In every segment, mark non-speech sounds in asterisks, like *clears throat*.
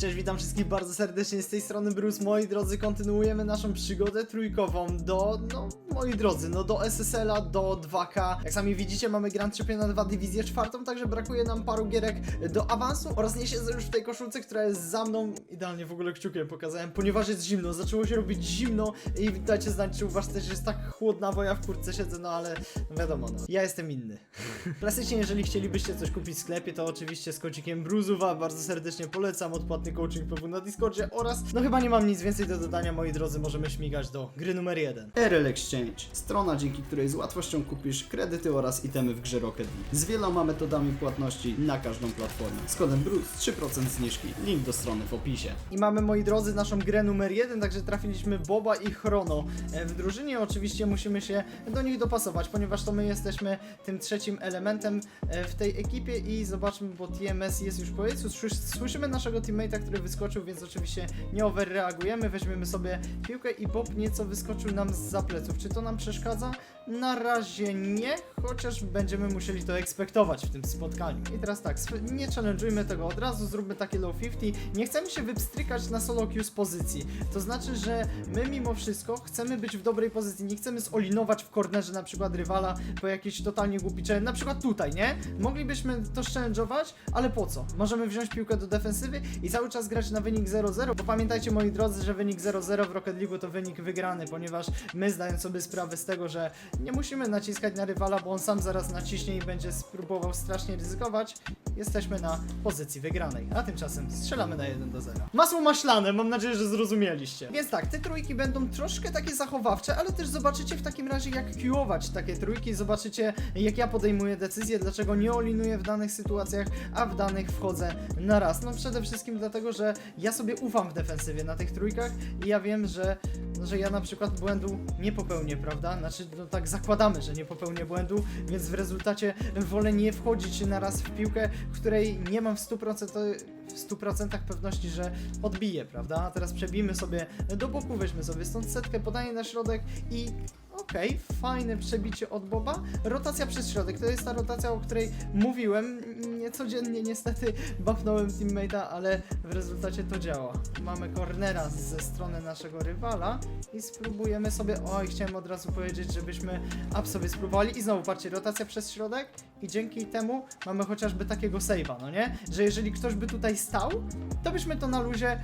Cześć, witam wszystkich bardzo serdecznie z tej strony Bruce. Moi drodzy, kontynuujemy naszą przygodę trójkową do, no, moi drodzy, no do SSL-a, do 2K. Jak sami widzicie, mamy Grand Championa 2 Dywizję czwartą, także brakuje nam paru gierek do awansu oraz nie siedzę już w tej koszulce, która jest za mną. Idealnie w ogóle kciukiem pokazałem, ponieważ jest zimno, zaczęło się robić zimno i dajcie znać, czy u was też jest tak chłodna, bo ja w kurtce siedzę, no ale no wiadomo, no. Ja jestem inny. *laughs* Klasycznie, jeżeli chcielibyście coś kupić w sklepie, to oczywiście z kodzikiem Bruzuwa bardzo serdecznie polecam, odpłatny coaching PW na Discordzie oraz, no chyba nie mam nic więcej do dodania, moi drodzy, możemy śmigać do gry numer jeden. RL Exchange. Strona, dzięki której z łatwością kupisz kredyty oraz itemy w grze Rocket League. Z wieloma metodami płatności na każdą platformę. Z kodem BRUCE 3% zniżki. Link do strony w opisie. I mamy, moi drodzy, naszą grę numer jeden, także trafiliśmy Boba i Chrono. E, W drużynie oczywiście musimy się do nich dopasować, ponieważ to my jesteśmy tym trzecim elementem e, w tej ekipie i zobaczmy, bo TMS jest już po. Słysz- Słyszymy naszego teammate'a, który wyskoczył, więc oczywiście nie overreagujemy, weźmiemy sobie piłkę i Bob nieco wyskoczył nam z pleców. Czy to nam przeszkadza? Na razie nie, chociaż będziemy musieli to ekspektować w tym spotkaniu. I teraz tak, nie challenge'ujmy tego od razu, zróbmy takie low 50. Nie chcemy się wypstrykać na solo queue z pozycji. To znaczy, że my mimo wszystko chcemy być w dobrej pozycji, nie chcemy zolinować w kornerze na przykład rywala po jakiejś totalnie głupi challenge, na przykład tutaj, nie? Moglibyśmy to challenge'ować, ale po co? Możemy wziąć piłkę do defensywy i cały czas grać na wynik 0-0, bo pamiętajcie moi drodzy, że wynik 0-0 w Rocket League to wynik wygrany, ponieważ my zdając sobie sprawę z tego, że nie musimy naciskać na rywala, bo on sam zaraz naciśnie i będzie spróbował strasznie ryzykować, jesteśmy na pozycji wygranej, a tymczasem strzelamy na 1 do 0. Masło maślane, mam nadzieję, że zrozumieliście. Więc tak, te trójki będą troszkę takie zachowawcze, ale też zobaczycie w takim razie jak queue'ować takie trójki, zobaczycie jak ja podejmuję decyzje, dlaczego nie olinuję w danych sytuacjach, a w danych wchodzę na raz. No przede wszystkim dlatego, że ja sobie ufam w defensywie na tych trójkach i ja wiem, że, że ja na przykład błędu nie popełnię, prawda? Znaczy, no tak zakładamy, że nie popełnię błędu, więc w rezultacie wolę nie wchodzić na raz w piłkę, której nie mam w 100%, w 100% pewności, że odbiję, prawda? A teraz przebijmy sobie do boku, weźmy sobie stąd setkę, podaję na środek i Okej, fajne przebicie od Boba. Rotacja przez środek, to jest ta rotacja, o której mówiłem. Niecodziennie niestety bafnąłem teammate'a, ale w rezultacie to działa. Mamy cornera ze strony naszego rywala i spróbujemy sobie... Oj, chciałem od razu powiedzieć, żebyśmy up sobie spróbowali i znowu patrzcie, rotacja przez środek i dzięki temu mamy chociażby takiego save'a, no nie? Że jeżeli ktoś by tutaj stał, to byśmy to na luzie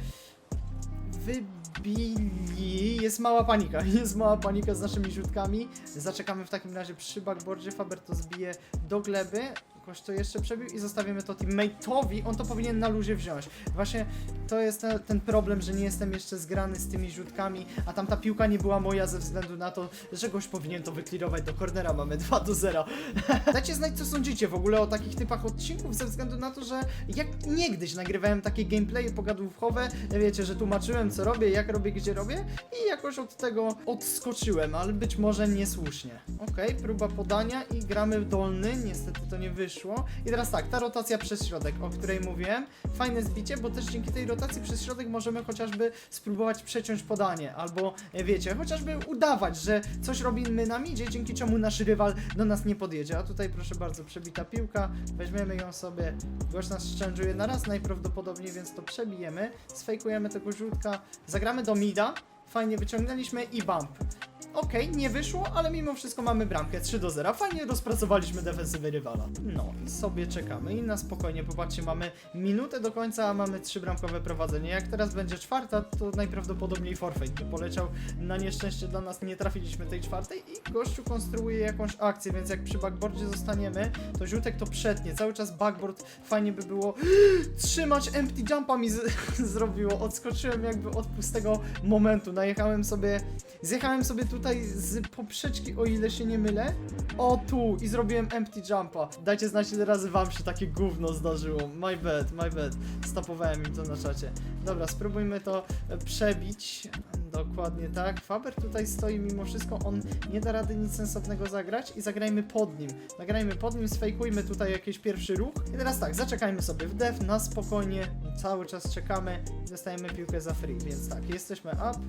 wybili. Jest mała panika. *laughs* Jest mała panika z naszymi rzutkami. Zaczekamy w takim razie przy backboardzie. Faber to zbije do gleby. Kogoś to jeszcze przebił i zostawimy to teammate'owi. On to powinien na luzie wziąć. Właśnie to jest ten, problem, że nie jestem jeszcze zgrany z tymi rzutkami, a tamta piłka nie była moja ze względu na to, że goś powinien to wyklirować do cornera. Mamy 2 do 0. *laughs* Dajcie znać, co sądzicie w ogóle o takich typach odcinków, ze względu na to, że jak niegdyś nagrywałem takie gameplaye pogadówkowe, wiecie, że tłumaczyłem, co robię, jak robię, gdzie robię i jakoś od tego odskoczyłem, ale być może niesłusznie. Okej, próba podania i gramy dolny, niestety to nie wyszło. I teraz tak, ta rotacja przez środek, o której mówiłem, fajne zbicie, bo też dzięki tej rotacji przez środek możemy chociażby spróbować przeciąć podanie, albo e, wiecie, chociażby udawać, że coś robimy na midzie, dzięki czemu nasz rywal do nas nie podjedzie. A tutaj proszę bardzo, przebita piłka, weźmiemy ją sobie, gość nas szczędzuje na raz najprawdopodobniej, więc to przebijemy, sfejkujemy tego rzutka, zagramy do mida, fajnie wyciągnęliśmy i bump. Okej, nie wyszło, ale mimo wszystko mamy bramkę 3 do 0. Fajnie rozpracowaliśmy defensywę rywala. No i sobie czekamy i na spokojnie, popatrzcie, mamy minutę do końca, a mamy 3 bramkowe prowadzenie. Jak teraz będzie czwarta, to najprawdopodobniej forfeit by poleciał. Na nieszczęście dla nas nie trafiliśmy tej czwartej i gościu konstruuje jakąś akcję, więc jak przy backboardzie zostaniemy, to Ziutek to przetnie. Cały czas backboard fajnie by było *gasps* trzymać empty jumpa mi *laughs* zrobiło. Odskoczyłem jakby od pustego momentu. Najechałem sobie, zjechałem sobie tutaj z poprzeczki, o ile się nie mylę. O tu i zrobiłem empty jumpa. Dajcie znać ile razy wam się takie gówno zdarzyło. My bad, my bad. Stopowałem im to na czacie. Dobra, spróbujmy to e, przebić. Dokładnie tak. Faber tutaj stoi mimo wszystko, on nie da rady nic sensownego zagrać i zagrajmy pod nim. Zagrajmy pod nim, sfejkujmy tutaj jakiś pierwszy ruch. I teraz tak, zaczekajmy sobie w def, na spokojnie, cały czas czekamy dostajemy piłkę za free, więc tak, jesteśmy up.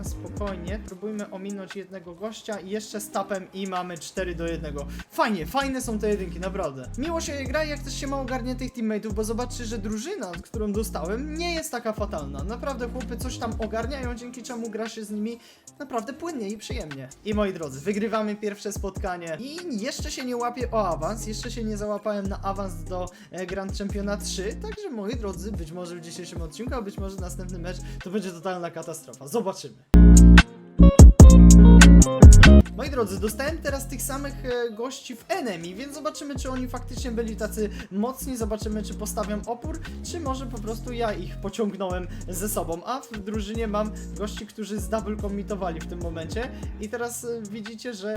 Na spokojnie. Próbujmy ominąć jednego gościa i jeszcze z tapem i mamy 4 do 1. Fajnie, fajne są te jedynki, naprawdę. Miło się gra, jak też się ma ogarnie tych teammateów, bo zobaczcie, że drużyna, którą dostałem, nie jest taka fatalna. Naprawdę chłopy coś tam ogarniają, dzięki czemu gra się z nimi naprawdę płynnie i przyjemnie. I moi drodzy, wygrywamy pierwsze spotkanie i jeszcze się nie łapię o awans, jeszcze się nie załapałem na awans do e, Grand Championa 3, także moi drodzy, być może w dzisiejszym odcinku, a być może następny mecz to będzie totalna katastrofa. Zobaczymy. Moi drodzy, dostałem teraz tych samych e, gości w enemy, więc zobaczymy, czy oni faktycznie byli tacy mocni, zobaczymy, czy postawią opór, czy może po prostu ja ich pociągnąłem ze sobą. A w drużynie mam gości, którzy zdouble commitowali w tym momencie i teraz e, widzicie, że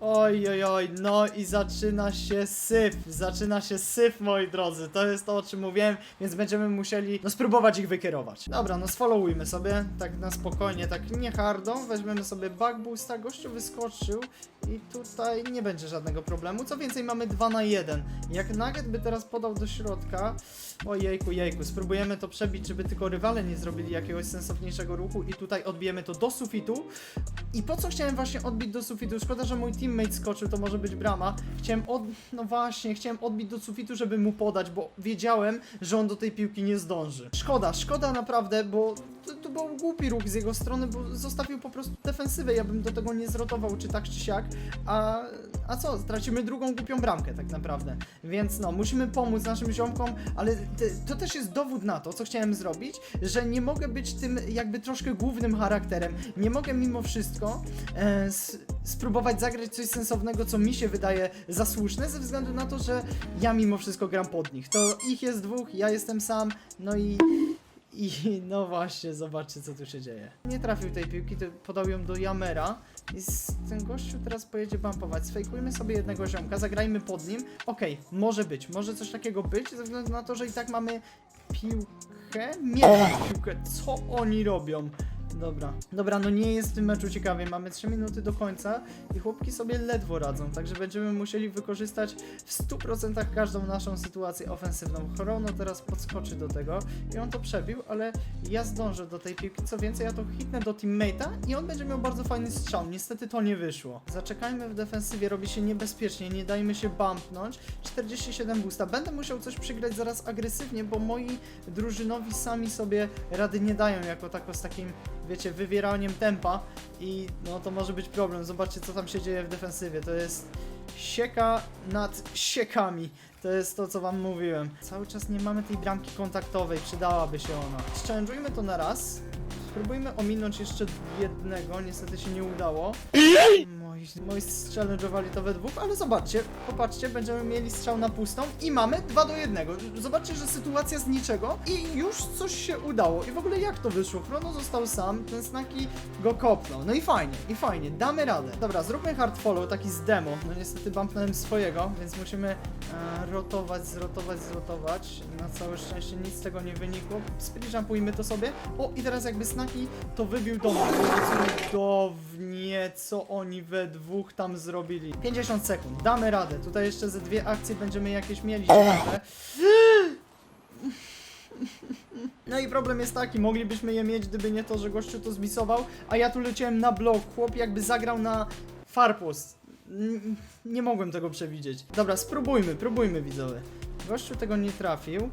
oj, oj, oj, no i zaczyna się syf, zaczyna się syf, moi drodzy, to jest to, o czym mówiłem, więc będziemy musieli, no, spróbować ich wykierować. Dobra, no sfollowujmy sobie, tak na spokojnie, tak nie hardo, weźmiemy sobie bug boosta, gościu wyskoczył i tutaj nie będzie żadnego problemu, co więcej mamy 2 na 1. Jak Nugget by teraz podał do środka, ojejku, jejku, spróbujemy to przebić, żeby tylko rywale nie zrobili jakiegoś sensowniejszego ruchu i tutaj odbijemy to do sufitu. I po co chciałem właśnie odbić do sufitu? Szkoda, że mój teammate skoczył, to może być brama. Chciałem od... no właśnie, chciałem odbić do sufitu, żeby mu podać, bo wiedziałem, że on do tej piłki nie zdąży. Szkoda, szkoda naprawdę, bo to, to był głupi ruch z jego strony, bo zostawił po prostu defensywę, ja bym do tego nie zrotował, czy tak, czy siak, a, a co, stracimy drugą głupią bramkę tak naprawdę, więc no, musimy pomóc naszym ziomkom, ale to też jest dowód na to, co chciałem zrobić, że nie mogę być tym jakby troszkę głównym charakterem, nie mogę mimo wszystko e, spróbować zagrać coś sensownego, co mi się wydaje zasłuszne, ze względu na to, że ja mimo wszystko gram pod nich, to ich jest dwóch, ja jestem sam, no i i *laughs* no właśnie, zobaczcie co tu się dzieje. Nie trafił tej piłki, to podał ją do Jamera. I z, ten gościu teraz pojedzie bumpować. Sfejkujmy sobie jednego ziomka, zagrajmy pod nim. Okej, może być, może coś takiego być, ze względu na to, że i tak mamy piłkę. Nie, piłkę. Co oni robią? Dobra, dobra, no nie jest w tym meczu ciekawie. Mamy 3 minuty do końca i chłopki sobie ledwo radzą, także będziemy musieli wykorzystać w 100% każdą naszą sytuację ofensywną. Chrono teraz podskoczy do tego i on to przebił, ale ja zdążę do tej piłki. Co więcej, ja to hitnę do teammate'a i on będzie miał bardzo fajny strzał. Niestety to nie wyszło. Zaczekajmy w defensywie, robi się niebezpiecznie, nie dajmy się bumpnąć. 47 boosta. Będę musiał coś przygrać zaraz agresywnie, bo moi drużynowi sami sobie rady nie dają jako tako z takim, wiecie, wywieraniem tempa i no to może być problem. Zobaczcie co tam się dzieje w defensywie. To jest sieka nad siekami. To jest to, co wam mówiłem. Cały czas nie mamy tej bramki kontaktowej, przydałaby się ona. Challenge'ujmy to na raz. Spróbujmy ominąć jeszcze jednego, niestety się nie udało. Moi, moi challenge'owali to we dwóch, ale zobaczcie, popatrzcie, będziemy mieli strzał na pustą i mamy 2 do 1. Zobaczcie, że sytuacja z niczego i już coś się udało. I w ogóle jak to wyszło? Chrono został sam, ten Snaki go kopnął. No i fajnie, i fajnie, damy radę. Dobra, zróbmy hard follow, taki z demo. No niestety bumpnąłem swojego, więc musimy e, rotować, zrotować, zrotować. Na całe szczęście nic z tego nie wynikło. Speed jumpujmy to sobie. O, i teraz jakby Snaki to wybił do mnie. Cudownie, co oni we dwóch tam zrobili. 50 sekund, damy radę. Tutaj jeszcze ze dwie akcje będziemy jakieś mieli. No i problem jest taki, moglibyśmy je mieć, gdyby nie to, że gościu to zbisował, a ja tu leciałem na blok, chłop jakby zagrał na farpost. N- Nie mogłem tego przewidzieć. Dobra, spróbujmy, próbujmy widzowie. Gościu tego nie trafił.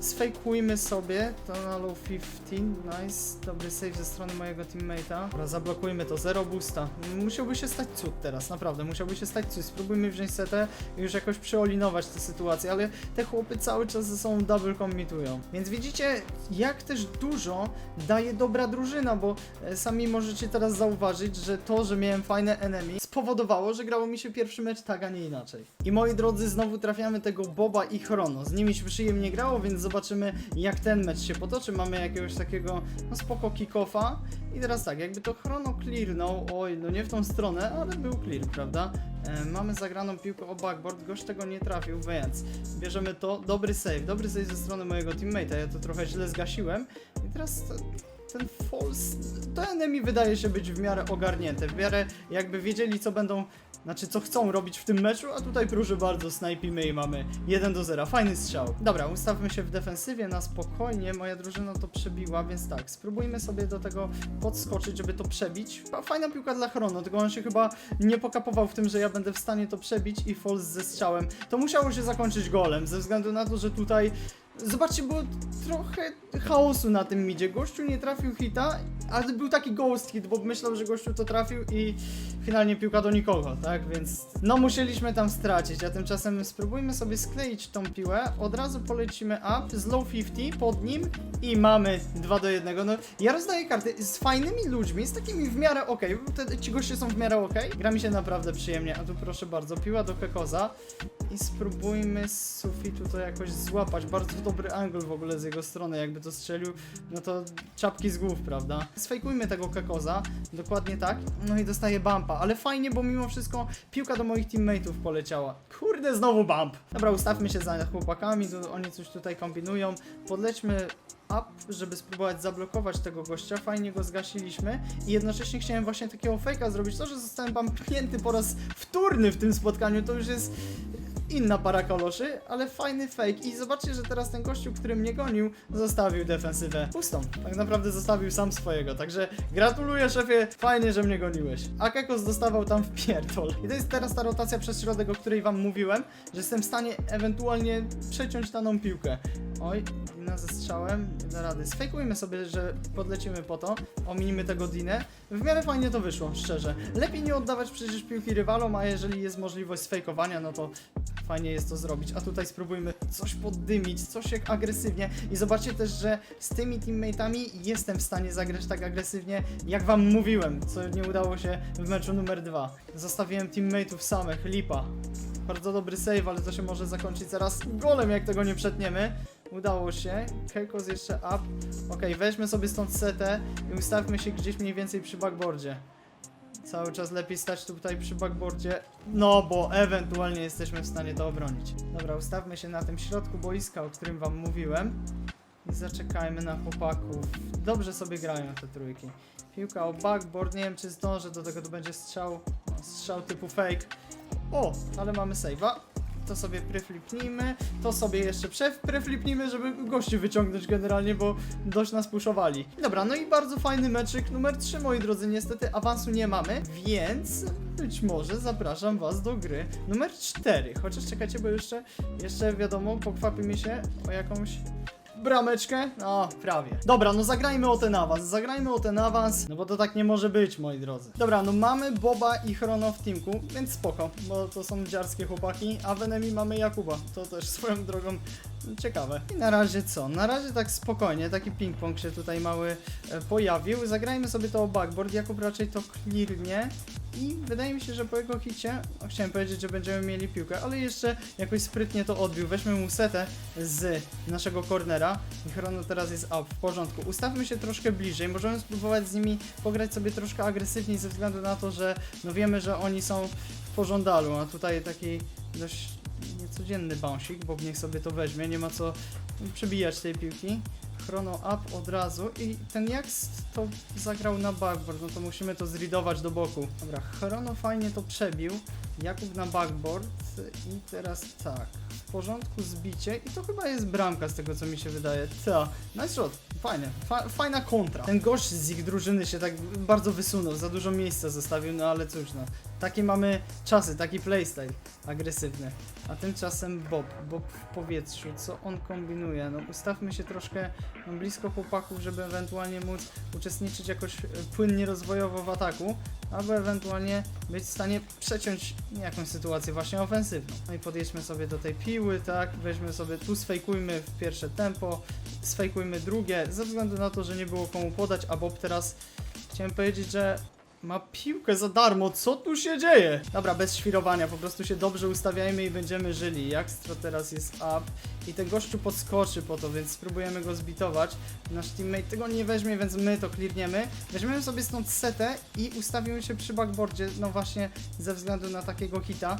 Sfejkujmy sobie to na low 15, nice, dobry save ze strony mojego teammate'a. Dobra, zablokujmy to, zero boosta. Musiałby się stać cud teraz, naprawdę, musiałby się stać cud. Spróbujmy wziąć setę i już jakoś przeolinować tę sytuację, ale te chłopy cały czas ze sobą double commitują. Więc widzicie, jak też dużo daje dobra drużyna, bo e, sami możecie teraz zauważyć, że to, że miałem fajne enemy spowodowało, że grało mi się pierwszy mecz tak, a nie inaczej. I moi drodzy, znowu trafiamy tego Boba i Chrono. Z nimi się przyjemnie grało, więc zobaczymy jak ten mecz się potoczy. Mamy jakiegoś takiego, no spoko kick-offa. I teraz tak, jakby to Chrono clearnął, oj, no nie w tą stronę, ale był clear, prawda? E, mamy zagraną piłkę o backboard, gość tego nie trafił, więc bierzemy to, dobry save, dobry save ze strony mojego teammate'a, ja to trochę źle zgasiłem. I teraz to, ten false, to enemy wydaje się być w miarę ogarnięte, w miarę jakby wiedzieli co będą, znaczy co chcą robić w tym meczu, a tutaj proszę bardzo, snajpimy i mamy 1 do 0, fajny strzał. Dobra, ustawmy się w defensywie na spokojnie, moja drużyna to przebiła, więc tak, spróbujmy sobie do tego podskoczyć, żeby to przebić. Fa- Fajna piłka dla Chrono, tylko on się chyba nie pokapował w tym, że ja będę w stanie to przebić i false ze strzałem. To musiało się zakończyć golem, ze względu na to, że tutaj Zobaczcie, było trochę chaosu na tym midzie. Gościu nie trafił hita, ale był taki ghost hit, bo myślał, że gościu to trafił i finalnie piłka do nikogo, tak? Więc no musieliśmy tam stracić, a tymczasem spróbujmy sobie skleić tą piłę. Od razu polecimy up z low 50 pod nim i mamy 2 do 1. No ja rozdaję karty z fajnymi ludźmi, z takimi w miarę okej. Te Ci goście są w miarę okej. Gra mi się naprawdę przyjemnie, a tu proszę bardzo, piła do Kekoza i spróbujmy z sufitu to jakoś złapać. Bardzo dobry angle w ogóle z jego strony, jakby to strzelił, no to czapki z głów, prawda? Sfejkujmy tego Kekoza, dokładnie tak, no i dostaje bumpa, ale fajnie, bo mimo wszystko piłka do moich teammateów poleciała. Kurde, znowu bump! Dobra, ustawmy się za chłopakami, tu, oni coś tutaj kombinują, podlećmy up, żeby spróbować zablokować tego gościa, fajnie go zgasiliśmy. I jednocześnie chciałem właśnie takiego fejka zrobić, to, że zostałem bumpnięty po raz wtórny w tym spotkaniu, to już jest inna para kaloszy, ale fajny fake i zobaczcie, że teraz ten gościu, który mnie gonił, zostawił defensywę pustą. Tak naprawdę zostawił sam swojego, także gratuluję szefie, fajnie, że mnie goniłeś. A Kekos dostawał tam w pierdol. I to jest teraz ta rotacja przez środek, o której wam mówiłem, że jestem w stanie ewentualnie przeciąć daną piłkę. Oj, Dina ze strzałem, nie da rady. Sfejkujmy sobie, że podlecimy po to, ominimy tego Dinę. W miarę fajnie to wyszło, szczerze. Lepiej nie oddawać przecież piłki rywalom, a jeżeli jest możliwość sfejkowania, no to fajnie jest to zrobić. A tutaj spróbujmy coś poddymić, coś jak agresywnie. I zobaczcie też, że z tymi teammateami jestem w stanie zagrać tak agresywnie, jak wam mówiłem, co nie udało się w meczu numer dwa. Zostawiłem teammateów samych, lipa. Bardzo dobry save, ale to się może zakończyć zaraz golem, jak tego nie przetniemy. Udało się. Keikos jeszcze up. Ok, weźmy sobie stąd setę i ustawmy się gdzieś mniej więcej przy backboardzie. Cały czas lepiej stać tutaj przy backboardzie, no bo ewentualnie jesteśmy w stanie to obronić. Dobra, ustawmy się na tym środku boiska, o którym wam mówiłem. I zaczekajmy na chłopaków. Dobrze sobie grają te trójki. Piłka o backboard, nie wiem czy zdążę do tego, to będzie strzał, no, strzał typu fake. O, ale mamy save'a. To sobie preflipnijmy, to sobie jeszcze preflipnijmy, żeby gości wyciągnąć generalnie, bo dość nas puszowali. Dobra, no i bardzo fajny meczyk numer 3, moi drodzy. Niestety awansu nie mamy, więc być może zapraszam was do gry numer 4. Chociaż czekajcie, bo jeszcze, jeszcze wiadomo, pokwapimy się o jakąś brameczkę? No, prawie. Dobra, no zagrajmy o ten awans, zagrajmy o ten awans, no bo to tak nie może być, moi drodzy. Dobra, no mamy Boba i Chrono w teamku, więc spoko, bo to są dziarskie chłopaki, a w enemy mamy Jakuba, to też *laughs* swoją drogą ciekawe. I na razie co? Na razie tak spokojnie, taki ping-pong się tutaj mały e, pojawił. Zagrajmy sobie to o backboard, Jakub raczej to clearnie. I wydaje mi się, że po jego hicie, chciałem powiedzieć, że będziemy mieli piłkę, ale jeszcze jakoś sprytnie to odbił. Weźmy mu setę z naszego cornera i Chrono teraz jest up, w porządku. Ustawmy się troszkę bliżej, możemy spróbować z nimi pograć sobie troszkę agresywniej ze względu na to, że no wiemy, że oni są w pożądalu, a tutaj taki dość niecodzienny bąsik, bo niech sobie to weźmie, nie ma co przebijać tej piłki. Chrono up od razu i ten Jax to zagrał na backboard, no to musimy to zridować do boku. Dobra, Chrono fajnie to przebił, Jakub na backboard i teraz tak, w porządku zbicie i to chyba jest bramka z tego co mi się wydaje. Ta, nice shot, fajne, fa fajna kontra. Ten gość z ich drużyny się tak bardzo wysunął, za dużo miejsca zostawił, no ale cóż no. Takie mamy czasy, taki playstyle agresywny. A tymczasem Bob, Bob w powietrzu, co on kombinuje? No ustawmy się troszkę no, blisko chłopaków, żeby ewentualnie móc uczestniczyć jakoś e, płynnie rozwojowo w ataku, albo ewentualnie być w stanie przeciąć jakąś sytuację właśnie ofensywną. No i podjedźmy sobie do tej piły, tak, weźmy sobie, tu sfejkujmy pierwsze tempo, sfejkujmy drugie, ze względu na to, że nie było komu podać, a Bob teraz chciałem powiedzieć, że ma piłkę za darmo, co tu się dzieje? Dobra, bez świrowania, po prostu się dobrze ustawiajmy i będziemy żyli. Jakstro teraz jest up i ten gościu podskoczy po to, więc spróbujemy go zbitować. Nasz teammate tego nie weźmie, więc my to clearniemy. Weźmiemy sobie stąd setę i ustawimy się przy backboardzie, no właśnie ze względu na takiego hita.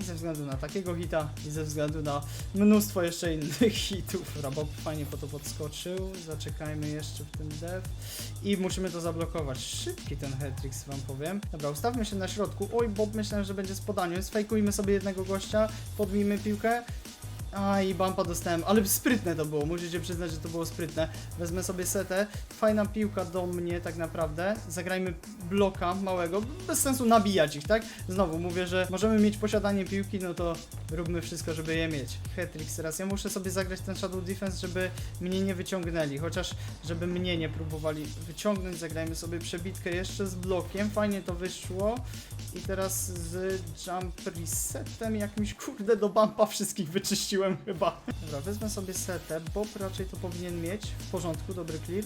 I ze względu na takiego hita, i ze względu na mnóstwo jeszcze innych *laughs* hitów. Dobra, Bob fajnie po to podskoczył. Zaczekajmy jeszcze w tym dev. I musimy to zablokować. Szybki ten Hetrix, wam powiem. Dobra, ustawmy się na środku. Oj, Bob myślałem, że będzie z podaniem. Sfejkujmy sobie jednego gościa, podmijmy piłkę. A i bumpa dostałem, ale sprytne to było, musicie przyznać, że to było sprytne. Wezmę sobie setę, fajna piłka do mnie tak naprawdę. Zagrajmy bloka małego, bez sensu nabijać ich, tak? Znowu mówię, że możemy mieć posiadanie piłki, no to róbmy wszystko, żeby je mieć. Hetrix teraz, ja muszę sobie zagrać ten Shadow Defense, żeby mnie nie wyciągnęli, chociaż żeby mnie nie próbowali wyciągnąć. Zagrajmy sobie przebitkę jeszcze z blokiem, fajnie to wyszło. I teraz z jump resetem jakimś kurde do bumpa wszystkich wyczyściłem chyba. Dobra, wezmę sobie setę, Bob raczej to powinien mieć. W porządku, dobry clear.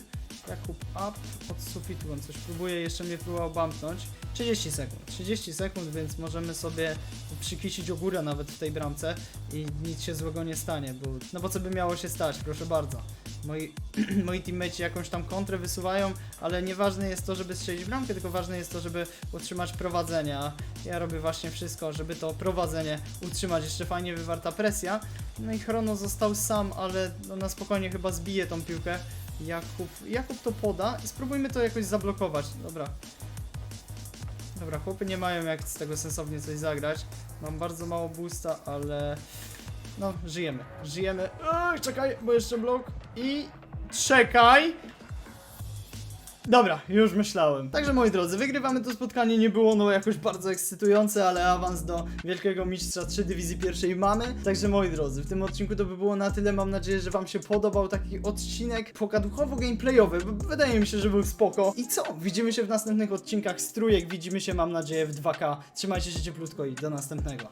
Jakub up od sufitu, on coś próbuje, jeszcze mnie próbował bumpnąć. 30 sekund, 30 sekund, więc możemy sobie przykisić o górę nawet w tej bramce i nic się złego nie stanie, bo no bo co by miało się stać, proszę bardzo. Moi, *clears throat* moi teammates jakąś tam kontrę wysuwają, ale nieważne jest to, żeby strzelić bramkę, tylko ważne jest to, żeby utrzymać prowadzenie. A ja robię właśnie wszystko, żeby to prowadzenie utrzymać. Jeszcze fajnie wywarta presja. No i Chrono został sam, ale no na spokojnie chyba zbije tą piłkę. Jakub, Jakub to poda. Spróbujmy to jakoś zablokować. Dobra. Dobra, chłopy nie mają jak z tego sensownie coś zagrać. Mam bardzo mało boosta, ale no, żyjemy. Żyjemy. Czekaj, bo jeszcze blok. I czekaj. Dobra, już myślałem. Także moi drodzy, wygrywamy to spotkanie. Nie było ono jakoś bardzo ekscytujące, ale awans do wielkiego mistrza 3 dywizji pierwszej mamy. Także moi drodzy, w tym odcinku to by było na tyle. Mam nadzieję, że wam się podobał taki odcinek pokaduchowo gameplayowy. Wydaje mi się, że był spoko. I co? Widzimy się w następnych odcinkach z trójek. Widzimy się, mam nadzieję, w 2K. Trzymajcie się cieplutko i do następnego.